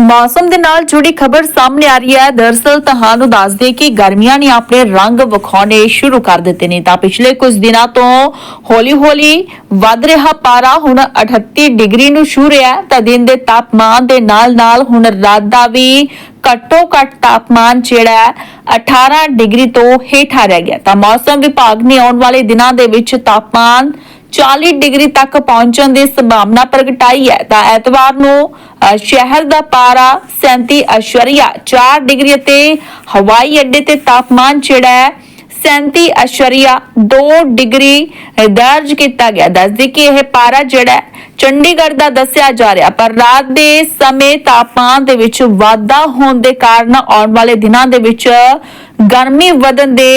ਮੌਸਮ ਦੇ ਨਾਲ ਜੁੜੀ ਖਬਰ ਸਾਹਮਣੇ ਆ ਰਹੀ ਹੈ। ਦਰਸਲ ਤੁਹਾਨੂੰ ਦੱਸ ਦੇ ਕਿ ਗਰਮੀਆਂ ਨੇ ਆਪਣੇ ਰੰਗ ਵਿਖਾਉਣੇ ਸ਼ੁਰੂ ਕਰ ਦਿੱਤੇ ਨੇ। ਤਾਂ ਪਿਛਲੇ ਕੁਝ ਦਿਨਾਂ ਤੋਂ ਹੌਲੀ-ਹੌਲੀ ਵੱਧ ਰਿਹਾ ਪਾਰਾ ਹੁਣ 38 ਡਿਗਰੀ ਨੂੰ ਛੂ ਰਿਹਾ ਹੈ। ਤਾਂ ਦਿਨ ਦੇ ਤਾਪਮਾਨ ਦੇ ਨਾਲ-ਨਾਲ ਹੁਣ ਰਾਤ ਦਾ ਵੀ ਘੱਟੋ ਘੱਟ ਤਾਪਮਾਨ ਜਿਹੜਾ ਹੈ 18 ਡਿਗਰੀ ਤੋਂ ਹੇਠਾਂ ਰਹਿ ਗਿਆ। ਤਾਂ ਮੌਸਮ ਵਿਭਾਗ ਨੇ ਆਉਣ ਵਾਲੇ ਦਿਨਾਂ ਦੇ ਵਿੱਚ ਤਾਪਮਾਨ 40 ਡਿਗਰੀ ਤੱਕ ਪਹੁੰਚਣ ਦੀ ਸੰਭਾਵਨਾ ਪ੍ਰਗਟਾਈ ਹੈ। ਤਾਂ ਐਤਵਾਰ ਨੂੰ ਸ਼ਹਿਰ ਦਾ ਪਾਰਾ 37.4 ਡਿਗਰੀ ਅਤੇ ਹਵਾਈ ਅੱਡੇ ਤੇ ਤਾਪਮਾਨ ਜਿਹੜਾ ਹੈ 37.2 ਡਿਗਰੀ ਦਰਜ ਕੀਤਾ ਗਿਆ। ਦੱਸਦੇ ਕਿ ਇਹ ਪਾਰਾ ਜਿਹੜਾ ਹੈ, ਚੰਡੀਗੜ੍ਹ ਦਾ ਦੱਸਿਆ ਜਾ ਰਿਹਾ। ਪਰ ਰਾਤ ਦੇ ਸਮੇਂ ਤਾਪਮਾਨ ਦੇ ਵਿੱਚ ਵਾਧਾ ਹੋਣ ਦੇ ਕਾਰਨ ਆਉਣ ਵਾਲੇ ਦਿਨਾਂ ਦੇ ਵਿੱਚ ਗਰਮੀ ਵਧਣ ਦੇ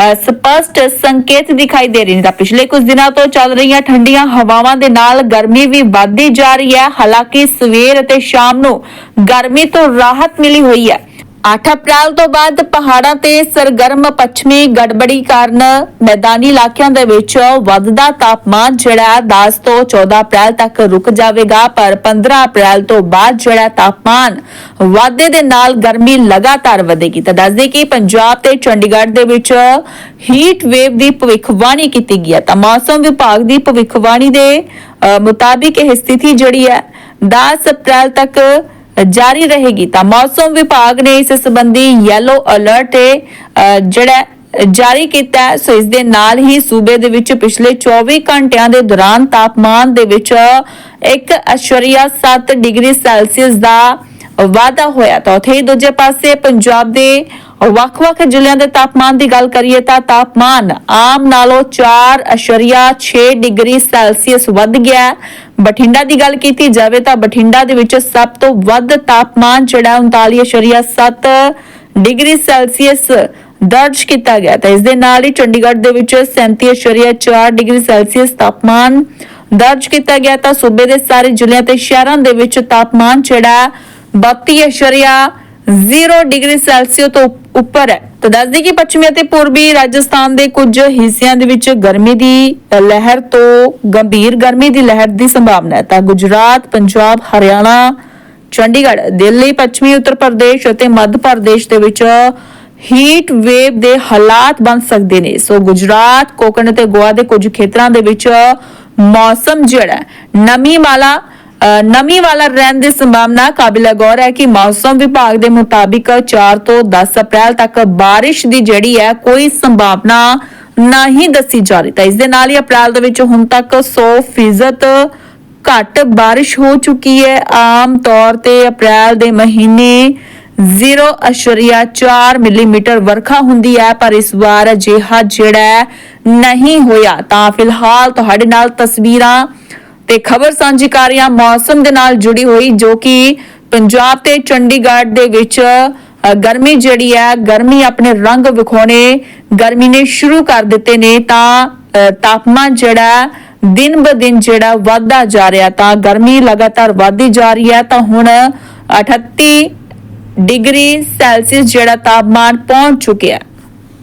ਸਪਸ਼ਟ ਸੰਕੇਤ ਦਿਖਾਈ ਦੇ ਰਹੇ ਨੇ। ਤਾਂ ਪਿਛਲੇ ਕੁਝ ਦਿਨਾਂ ਤੋਂ ਚੱਲ ਰਹੀਆਂ ਠੰਡੀਆਂ ਹਵਾਵਾਂ ਦੇ ਨਾਲ ਗਰਮੀ ਵੀ ਵੱਧਦੀ ਜਾ ਰਹੀ ਹੈ। ਹਾਲਾਂਕਿ ਸਵੇਰ ਅਤੇ ਸ਼ਾਮ ਨੂੰ ਗਰਮੀ ਤੋਂ ਰਾਹਤ ਮਿਲੀ ਹੋਈ ਹੈ। 8 ਅਪ੍ਰੈਲ ਤੋਂ ਬਾਅਦ ਪਹਾੜਾਂ ਤੇ ਸਰਗਰਮ ਪੱਛਮੀ ਗੜਬੜੀ ਕਾਰਨ ਮੈਦਾਨੀ ਇਲਾਕਿਆਂ ਦੇ ਵਿੱਚ ਵੱਧਦਾ ਤਾਪਮਾਨ ਜਿਹੜਾ ਹੈ 10 ਤੋਂ 14 ਅਪ੍ਰੈਲ ਤੱਕ ਰੁਕ ਜਾਵੇਗਾ, ਪਰ 15 ਅਪ੍ਰੈਲ ਤੋਂ ਬਾਅਦ ਜਿਹੜਾ ਤਾਪਮਾਨ ਵਾਧੇ ਦੇ ਨਾਲ ਗਰਮੀ ਲਗਾਤਾਰ ਵਧੇਗੀ। ਤਾਂ ਦੱਸਦੇ ਕਿ ਪੰਜਾਬ ਤੇ ਚੰਡੀਗੜ੍ਹ ਦੇ ਵਿੱਚ ਹੀਟ ਵੇਵ ਦੀ ਭਵਿੱਖਬਾਣੀ ਕੀਤੀ ਗਈ ਹੈ। ਤਾਂ ਮੌਸਮ ਵਿਭਾਗ ਦੀ ਭਵਿੱਖਬਾਣੀ ਦੇ ਮੁਤਾਬਿਕ ਇਹ ਸਥਿਤੀ ਜਿਹੜੀ ਹੈ 10 ਅਪ੍ਰੈਲ ਤੱਕ ਜਾਰੀ ਰਹੇਗੀ। ਤਾਂ ਮੌਸਮ ਵਿਭਾਗ ਨੇ ਇਸ ਸੰਬੰਧੀ ਯੈਲੋ ਅਲਰਟ ਜਿਹੜਾ ਜਾਰੀ ਕੀਤਾ ਸੋ ਇਸ ਦੇ ਨਾਲ ਹੀ ਸੂਬੇ ਦੇ ਵਿੱਚ ਪਿਛਲੇ 24 ਘੰਟਿਆਂ ਦੇ ਦੌਰਾਨ ਤਾਪਮਾਨ ਦੇ ਵਿੱਚ 1.7 ਡਿਗਰੀ ਸੈਲਸੀਅਸ ਦਾ ਵਾਧਾ ਹੋਇਆ। ਤਾਂ ਉੱਥੇ ਹੀ ਦੂਜੇ ਪਾਸੇ ਪੰਜਾਬ ਦੇ ਵੱਖ-ਵੱਖ ਜ਼ਿਲ੍ਹਿਆਂ ਦੇ ਤਾਪਮਾਨ ਦੀ ਗੱਲ ਕਰੀਏ ਤਾਂ ਤਾਪਮਾਨ ਆਮ ਨਾਲੋਂ 4.6 ਡਿਗਰੀ ਸੈਲਸੀਅਸ ਵੱਧ ਗਿਆ ਬਠਿੰਡਾ ਦੀ ਗੱਲ ਕੀਤੀ ਜਾਵੇ ਤਾਂ ਬਠਿੰਡਾ ਦੇ ਵਿੱਚ ਸਭ ਤੋਂ ਵੱਧ ਤਾਪਮਾਨ ਜਿਹੜਾ 39.7 ਡਿਗਰੀ ਸੈਲਸੀਅਸ ਦਰਜ ਕੀਤਾ ਗਿਆ ਤਾਂ ਇਸ ਦੇ ਨਾਲ ਹੀ ਚੰਡੀਗੜ੍ਹ ਦੇ ਵਿੱਚ 37.4 ਡਿਗਰੀ ਸੈਲਸੀਅਸ ਤਾਪਮਾਨ ਦਰਜ ਕੀਤਾ ਗਿਆ ਤਾਂ ਸੂਬੇ ਦੇ ਸਾਰੇ ਜ਼ਿਲ੍ਹਿਆਂ ਤੇ ਸ਼ਹਿਰਾਂ ਦੇ ਵਿੱਚ ਤਾਪਮਾਨ ਜਿਹੜਾ 32.0 ਡਿਗਰੀ ਸੈਲਸੀਅਸ ਤੋਂ ਉੱਪਰ ਹੈ। ਤਾਂ ਦੱਸਦੇ ਕਿ ਪੱਛਮੀ ਅਤੇ ਪੂਰਬੀ ਰਾਜਸਥਾਨ ਦੇ ਕੁਝ ਹਿੱਸਿਆਂ ਦੇ ਵਿੱਚ ਗਰਮੀ ਦੀ ਲਹਿਰ ਤੋਂ ਗੰਭੀਰ ਗਰਮੀ ਦੀ ਲਹਿਰ ਦੀ ਸੰਭਾਵਨਾ ਹੈ। ਤਾਂ ਗੁਜਰਾਤ ਪੰਜਾਬ ਹਰਿਆਣਾ ਚੰਡੀਗੜ੍ਹ ਦਿੱਲੀ ਪੱਛਮੀ ਉੱਤਰ ਪ੍ਰਦੇਸ਼ ਅਤੇ ਮੱਧ ਪ੍ਰਦੇਸ਼ ਦੇ ਵਿੱਚ ਹੀਟ ਵੇਵ ਦੇ ਹਾਲਾਤ ਬਣ ਸਕਦੇ ਨੇ। ਸੋ ਗੁਜਰਾਤ ਕੋਕਣ ਅਤੇ ਗੋਆ ਦੇ ਕੁਝ ਖੇਤਰਾਂ ਦੇ ਵਿੱਚ ਮੌਸਮ ਜਿਹੜਾ ਹੈ, ਨਮੀ ਵਾਲਾ ਨਮੀ ਵਾਲਾ ਰਹਿਣ ਦੀ ਸੰਭਾਵਨਾ ਕਾਬਿਲ ਗੌਰ ਹੈ ਕਿ ਮੌਸਮ ਵਿਭਾਗ ਦੇ ਮੁਤਾਬਿਕ 4 ਤੋਂ 10 ਅਪ੍ਰੈਲ ਤੱਕ ਬਾਰਿਸ਼ ਦੀ ਜਿਹੜੀ ਹੈ ਕੋਈ ਸੰਭਾਵਨਾ ਨਹੀਂ ਦੱਸੀ ਜਾ ਰਹੀ। ਤਾਂ ਇਸ ਦੇ ਨਾਲ ਹੀ ਅਪ੍ਰੈਲ ਦੇ ਵਿੱਚ ਹੁਣ ਤੱਕ 100% ਘੱਟ ਬਾਰਿਸ਼ ਹੋ ਚੁੱਕੀ ਹੈ। ਆਮ ਤੌਰ ਤੇ ਅਪ੍ਰੈਲ ਦੇ ਮਹੀਨੇ 0.4 ਮਿਲੀਮੀਟਰ ਵਰਖਾ ਹੁੰਦੀ ਹੈ, ਪਰ ਇਸ ਵਾਰ ਅਜਿਹਾ ਜਿਹੜਾ ਨਹੀਂ ਹੋਇਆ। ਤਾਂ ਫਿਲਹਾਲ ਤੁਹਾਡੇ ਨਾਲ ਤਸਵੀਰਾਂ ਤੇ ਖਬਰ ਸਾਂਝੀ ਕਰ ਰਿਹਾ ਮੌਸਮ ਦੇ ਨਾਲ ਜੁੜੀ ਹੋਈ, ਜੋ ਕਿ ਪੰਜਾਬ ਤੇ ਚੰਡੀਗੜ੍ਹ ਦੇ ਵਿੱਚ ਗਰਮੀ ਜਿਹੜੀ ਹੈ, ਗਰਮੀ ਆਪਣੇ ਰੰਗ ਵਿਖਾਉਣੇ, ਗਰਮੀ ਨੇ ਸ਼ੁਰੂ ਕਰ ਦਿੱਤੇ ਨੇ ਤਾਂ ਤਾਪਮਾਨ ਜਿਹੜਾ ਦਿਨ ਬ ਦਿਨ ਜਿਹੜਾ ਵਧਦਾ ਜਾ ਰਿਹਾ ਤਾਂ ਗਰਮੀ ਲਗਾਤਾਰ ਵਧਦੀ ਜਾ ਰਹੀ ਹੈ ਤਾਂ ਹੁਣ 38 ਡਿਗਰੀ ਸੈਲਸੀਅਸ ਜਿਹੜਾ ਤਾਪਮਾਨ ਪਹੁੰਚ ਚੁੱਕਿਆ